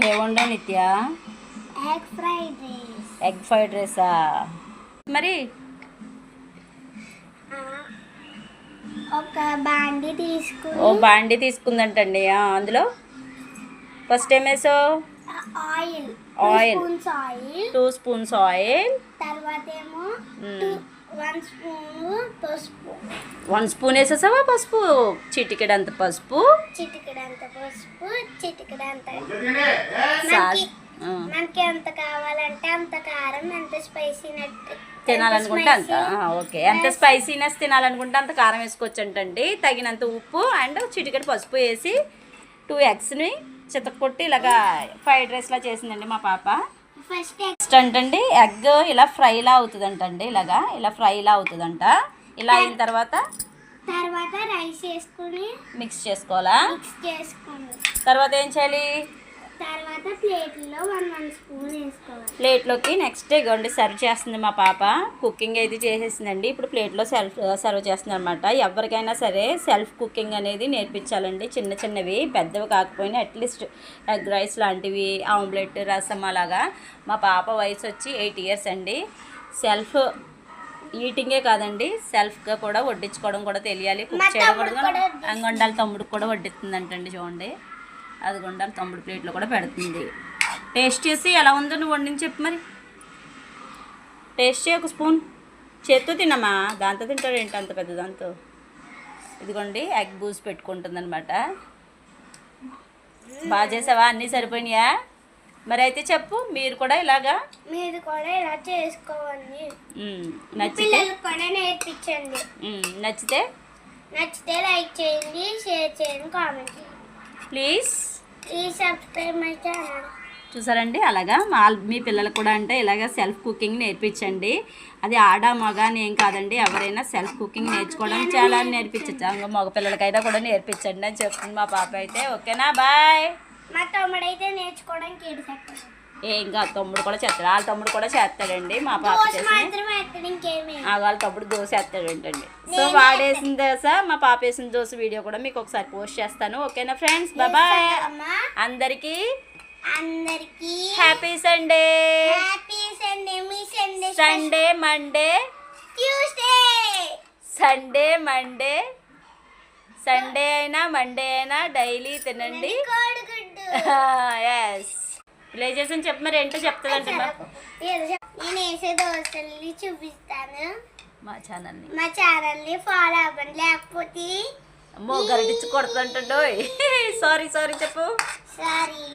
ఏ వండా Nitya? Egg fried rice egg fried రైసా మరి? ఒక బాండి తీసుకుని ఓ బాండి తీసుకుందంటండి. ఆ, అందులో? ఫస్ట్ ఏం వేసావు? Oil. Oil two spoons oil తర్వాత ఏమో మ్మ్. వన్ స్పూన్ పసుపు. వన్ స్పూన్ వేసేసావా పసుపు? చిటికెడంత పసుపు. చిటికెడంత పసుపు చిటికెడంత మనకి ఎంత కావాలంటే అంత కారం ఎంత స్పైసీ నట్టు తినాలనుకుంటే అంత. ఆ, ఓకే. ఎంత స్పైసీనెస్ తినాలనుకుంటే అంత కారం వేసుకోవచ్చు అంటండి తగినంత ఉప్పు అండ్ చిటికెడు పసుపు వేసి టూ ఎగ్స్ని చితక్కొట్టి ఇలాగా ఫ్రైడ్ రైస్లా చేసిందండి మా పాప. నెక్స్ట్ అంటండి ఎగ్ ఇలా ఫ్రైలా అవుతుందంటండి ఇలాగా ఇలా ఫ్రైలా అవుతుందంట. ఇలా అయిన తర్వాత తర్వాత రైస్ వేసుకుని మిక్స్ చేసుకోవాలా? మిక్స్ చేసుకుని తర్వాత ఏం చేయాలి? తర్వాత ప్లేట్లో వన్ వన్ స్పూన్ ప్లేట్లోకి నెక్స్ట్ ఇగోండి సర్వ్ చేస్తుంది మా పాప. కుకింగ్ అయితే చేసేసిందండి. ఇప్పుడు ప్లేట్లో సెల్ఫ్ సర్వ్ చేస్తుంది అనమాట ఎవరికైనా సరే సెల్ఫ్ కుకింగ్ అనేది నేర్పించాలండి. చిన్న చిన్నవి పెద్దవి కాకపోయినా అట్లీస్ట్ ఎగ్ రైస్ లాంటివి ఆమ్లెట్ రసం అలాగా. మా పాప వయసు వచ్చి ఎయిట్ ఇయర్స్ అండి. సెల్ఫ్ ఈటింగే కాదండి. సెల్ఫ్గా కూడా వడ్డించుకోవడం కూడా తెలియాలి. కుక్ చేయడం కూడా కూడా వడ్డిస్తుంది. అంగొండాలి తమ్ముడికి కూడా వడ్డిస్తుందంటండి చూడండి. అది గుండాలి తమ్ముడు ప్లేట్లో కూడా పెడుతుంది. టేస్ట్ చేసి ఎలా ఉందో నువ్వు వండింది చెప్పు మరి. టేస్ట్ చేయి ఒక స్పూన్. చేత్తో తినమ్మా దాంతో తింటాడు ఏంటి అంత పెద్ద దాంతో? ఇదిగోండి ఎగ్ బూస్ పెట్టుకుంటుందన్నమాట. బాగా చేసావా? అన్నీ సరిపోయినాయా? మరి అయితే చెప్పు మీరు కూడా ఇలాగా. మీరు కూడా ఇలా చేసుకోవాలి నచ్చితే. కూడా నేర్పించండి. నచ్చితే. నచ్చితే లైక్ చేయండి షేర్ చేయండి కామెంట్ చేయండి. Please. Please subscribe my channel. చూసారండి? అలాగా మా మీ పిల్లలకు కూడా అంటే ఇలాగ సెల్ఫ్ కుకింగ్ నేర్పించండి. అది ఆడ మగ అని ఏం కాదండి. ఎవరైనా సెల్ఫ్ కుకింగ్ నేర్చుకోవడం చాలా నేర్పించచ్చు. మగ పిల్లలకైనా కూడా నేర్పించండి అని చెప్తుంది మా పాప అయితే. ఓకేనా? బాయ్. మా తమ్ముడైతే నేర్చుకోవడానికి ఏడు సెకండ్ ఏం కాదు తమ్ముడు కూడా చేస్తాడు. వాళ్ళ తమ్ముడు కూడా చేస్తాడండి మా పాప వాళ్ళ తమ్ముడు దోశ వేస్తాడంటండి. సో వాడేసిన దోశ మా పాప వేసిన దోశ వీడియో కూడా మీకు ఒకసారి పోస్ట్ చేస్తాను. ఓకేనా ఫ్రెండ్స్? బాయ్. అమ్మా అందరికీ అందరికీ హ్యాపీ సండే హ్యాపీ సండే మీ Sunday Sunday Monday Tuesday Sunday Monday Sunday అయినా మండే అయినా డైలీ తినండి. ఎస్ విలేజెస్ అని చెప్పి మరి ఏంటో చెప్తుందంటే మా- ఏదో చెప్- నేను వేసే దోశల్ని చూపిస్తాను. మా ఛానల్ని మా ఛానల్ని ఫాలో అవ్వండి. లేకపోతే అమ్మో గరటిచ్చి కొడుతుంటాడు సారీ సారీ చెప్పు. సారీ